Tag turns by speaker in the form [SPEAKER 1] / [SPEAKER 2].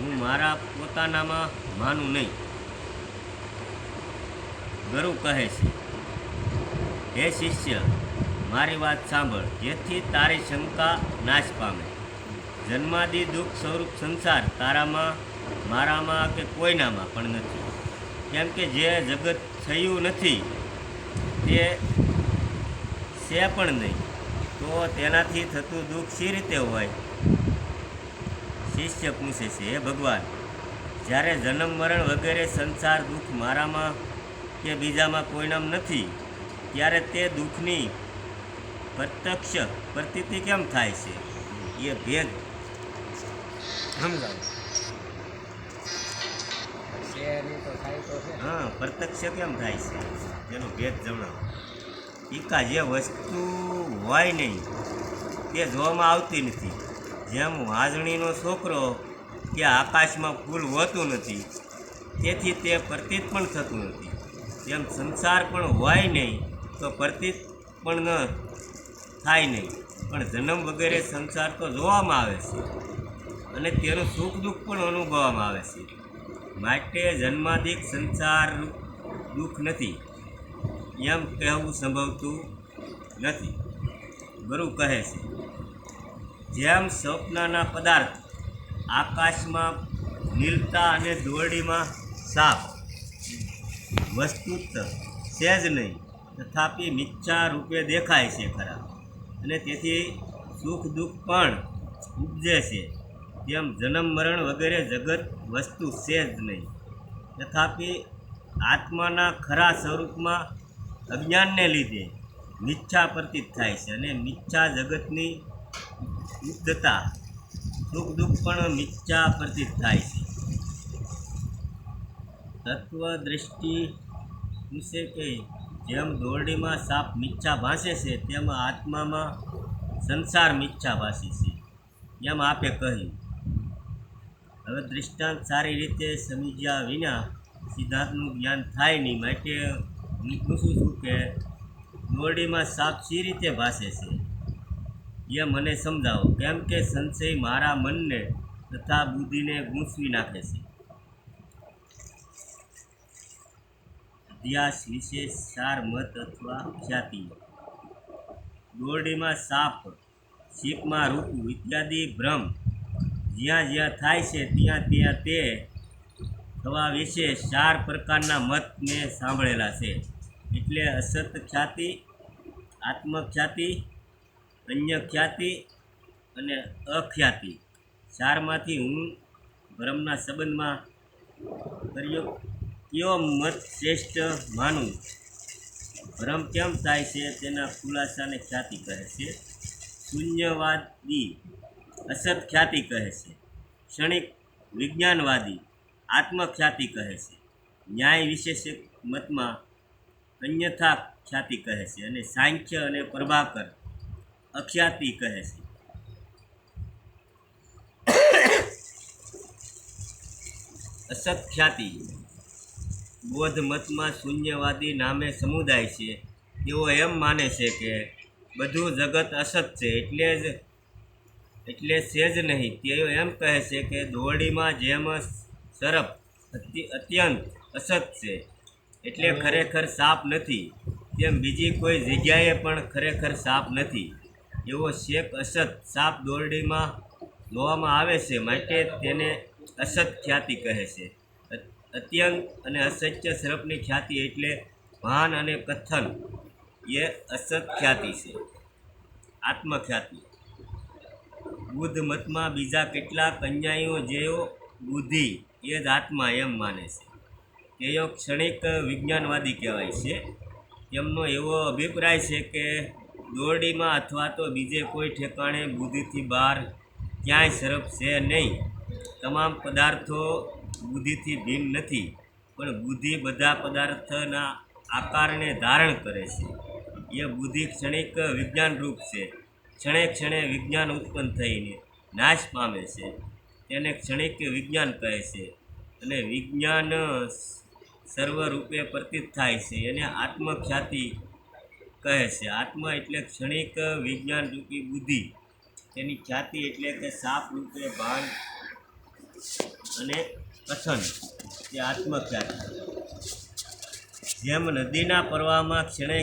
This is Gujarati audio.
[SPEAKER 1] હું મારા પોતાનામાં માનું નહીં. ગુરુ કહે છે, હે શિષ્ય, મારી વાત સાંભળ. જેથી તારી શંકા નાશ પામે. જન્માદિ દુઃખ સ્વરૂપ સંસાર તારામાં, મારામાં કે કોઈનામાં પણ નથી. કેમ કે જે જગત થયું નથી, તે છે પણ નહીં. તો તેનાથી થતું દુઃખ સી રીતે હોય? શિષ્ય પૂછે છે હે ભગવાન જ્યારે જન્મ મરણ વગેરે સંસાર દુઃખ મારામાં કે બીજામાં કોઈનામ નથી ત્યારે તે દુઃખની પ્રત્યક્ષ પ્રતીતિ કેમ થાય છે? એ ભેદ સમજાવો. હા પ્રત્યક્ષ કેમ થાય છે? એનો ભેદ જણાવો. ટીકા જે વસ્તુ હોય નહીં તે જોવામાં આવતી નથી. જેમ વાજણીનો છોકરો કે આકાશમાં ફૂલ હોતું નથી, તેથી તે પ્રતીત પણ થતું નથી. જેમ સંસાર પણ હોય નહીં, તો પ્રતીત પણ ન થાય નહીં. પણ જન્મ વગેરે સંસાર તો જોવામાં આવે છે અને તેનું સુખ દુઃખ પણ અનુભવવામાં આવે છે. માટે જન્માદિક સંસાર દુઃખ નથી. એમ કહેવું સંભવતું નથી. ગુરુ કહે છે જેમ સ્વપ્નના પદાર્થ આકાશમાં નીલતા અને દોરડીમાં સાપ. વસ્તુત છે જ નહીં, તથાપી મિચ્છા રૂપે દેખાય છે ખરા. અને તેથી સુખ દુઃખ પણ ઉપજે છે. તેમ જન્મ મરણ વગેરે જગત વસ્તુ છે જ નહીં, તથાપી આત્માના ખરા સ્વરૂપમાં અજ્ઞાનને લીધે મિચ્છા પ્રતીત થાય છે. અને મિચ્છા જગતની યુક્તતા સુખ દુઃખ પણ મિથ્યા પ્રતીત થાય છે. તત્વ દ્રષ્ટિ વિશે કે જેમ દોરડીમાં સાપ મીચ્છા ભાસે છે, તેમ આત્મામાં સંસાર મિથ્યા ભાસે છે, એમ આપે કહ્યું. હવે દૃષ્ટાંત સારી રીતે સમજ્યા વિના સિદ્ધાર્થનું જ્ઞાન થાય નહીં. માટે હું પૂછું છું કે દોરડીમાં સાપ સી રીતે ભાસે છે? એ મને સમજાવો, કેમ કે સંશય મારા મનને તથા બુદ્ધિને ગૂંચવી નાખે છે? અભ્યાસ વિશેષ સાર મત અથવા ખ્યાતિ દોરડીમાં સાપ શીખમાં રૂપું, ઇત્યાદિ ભ્રમ. જ્યાં જ્યાં થાય છે, ત્યાં ત્યાં તે થવા વિશે ચાર પ્રકારના મત મેં સાંભળેલા છે. એટલે અસત ખ્યાતિ, આત્મખ્યાતિ અન્ય ખ્યાતિ અને અખ્યાતિ. ચારમાંથી હું ભ્રમના સંબંધમાં કર્યો. કયો મત શ્રેષ્ઠ માનું? ભ્રમ કેમ થાય છે? તેના ખુલાસાને ખ્યાતિ કહે છે. શૂન્યવાદી, અસત ખ્યાતિ કહે છે. ક્ષણિક વિજ્ઞાનવાદી, આત્મખ્યાતિ કહે છે. ન્યાય વિશેષક મતમાં અન્યથા ખ્યાતિ કહે છે અને સાંખ્ય અને પ્રભાકર અખ્યાતિ કહે છે. અસત ખ્યાતિ બૌદ્ધ મતમાં શૂન્યવાદી નામે સમુદાય છે. તેઓ એમ માને છે કે બધું જગત અસત છે, એટલે જ, એટલે છે જ નહીં. તેઓ એમ કહે છે કે દોરડીમાં જેમ સરપ અત્યંત અસત છે, એટલે ખરેખર સાપ નથી. તેમ બીજી કોઈ જગ્યાએ પણ ખરેખર સાપ નથી. એવો શેખ અસત સાપ દોરડીમાં જોવામાં આવે છે, માટે તેને અસત ખ્યાતિ કહે છે. અત્યંત અને અસત્ય સરપની ખ્યાતિ એટલે ભાન અને કથન. એ અસત ખ્યાતિ છે. આત્મખ્યાતિ. બુદ્ધ મતમાં બીજા કેટલાક અન્યાયીઓ જેઓ બુદ્ધિ, એ જ આત્મા એમ માને છે. તેઓ ક્ષણિક વિજ્ઞાનવાદી કહેવાય છે. તેમનો એવો અભિપ્રાય છે કે દોરડીમાં અથવા તો બીજે કોઈ ઠેકાણે બુદ્ધિથી બહાર ક્યાંય સરપ છે નહીં. તમામ પદાર્થો બુદ્ધિથી ભિન્ન નથી, પણ બુદ્ધિ બધા પદાર્થના આકારને ધારણ કરે છે. એ બુદ્ધિ ક્ષણિક વિજ્ઞાન રૂપ છે. ક્ષણે ક્ષણે વિજ્ઞાન ઉત્પન્ન થઈને નાશ પામે છે. તેને ક્ષણિક વિજ્ઞાન કહે છે અને વિજ્ઞાન સર્વરૂપે પ્રતીત થાય છે. એને આત્મખ્યાતિ કહે છે, આત્મા એટલે ક્ષણિક વિજ્ઞાન રૂપી બુદ્ધિ. તેની ખ્યાતિ એટલે કે સાપ રૂપે ભાન અને કથન. તે આત્મખ્યાતિ જેમ નદીના પ્રવાહમાં ક્ષણે